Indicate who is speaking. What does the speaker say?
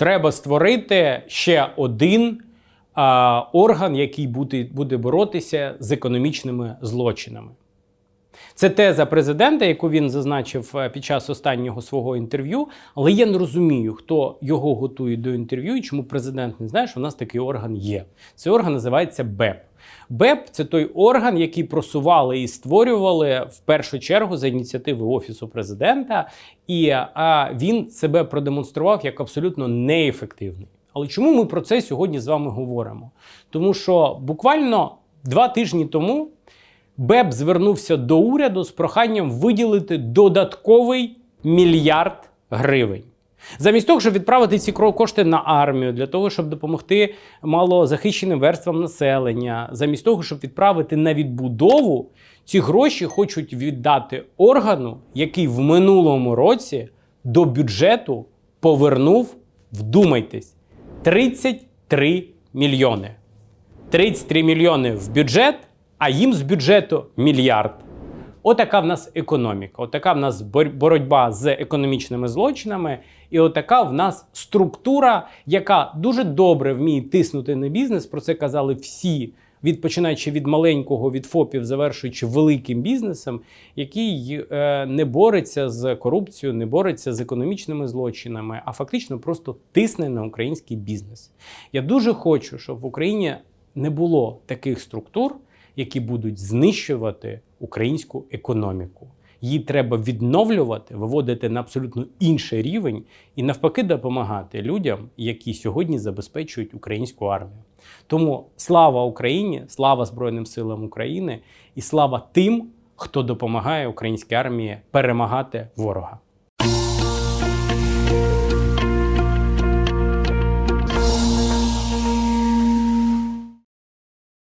Speaker 1: треба створити ще один а, орган, який буде, буде боротися з економічними злочинами. Це теза президента, яку він зазначив е, під час останнього свого інтерв'ю. Але я не розумію, хто його готує до інтерв'ю і чому президент не знає, що в нас такий орган є. Цей орган називається БЕП. БЕП це той орган, який просували і створювали в першу чергу за ініціативи Офісу президента, і а, він себе продемонстрував як абсолютно неефективний. Але чому ми про це сьогодні з вами говоримо? Тому що буквально два тижні тому. БЕП звернувся до уряду з проханням виділити додатковий мільярд гривень. Замість того, щоб відправити ці кошти на армію, для того, щоб допомогти малозахищеним верствам населення, замість того, щоб відправити на відбудову, ці гроші хочуть віддати органу, який в минулому році до бюджету повернув, вдумайтесь, 33 мільйони. 33 мільйони в бюджет, а їм з бюджету мільярд. Отака в нас економіка, отака в нас бор- боротьба з економічними злочинами, і отака в нас структура, яка дуже добре вміє тиснути на бізнес. Про це казали всі, від починаючи від маленького, від ФОПів, завершуючи великим бізнесом, який е, не бореться з корупцією, не бореться з економічними злочинами, а фактично просто тисне на український бізнес. Я дуже хочу, щоб в Україні не було таких структур, які будуть знищувати українську економіку. Її треба відновлювати, виводити на абсолютно інший рівень і навпаки допомагати людям, які сьогодні забезпечують українську армію. Тому слава Україні, слава Збройним силам України і слава тим, хто допомагає українській армії перемагати ворога.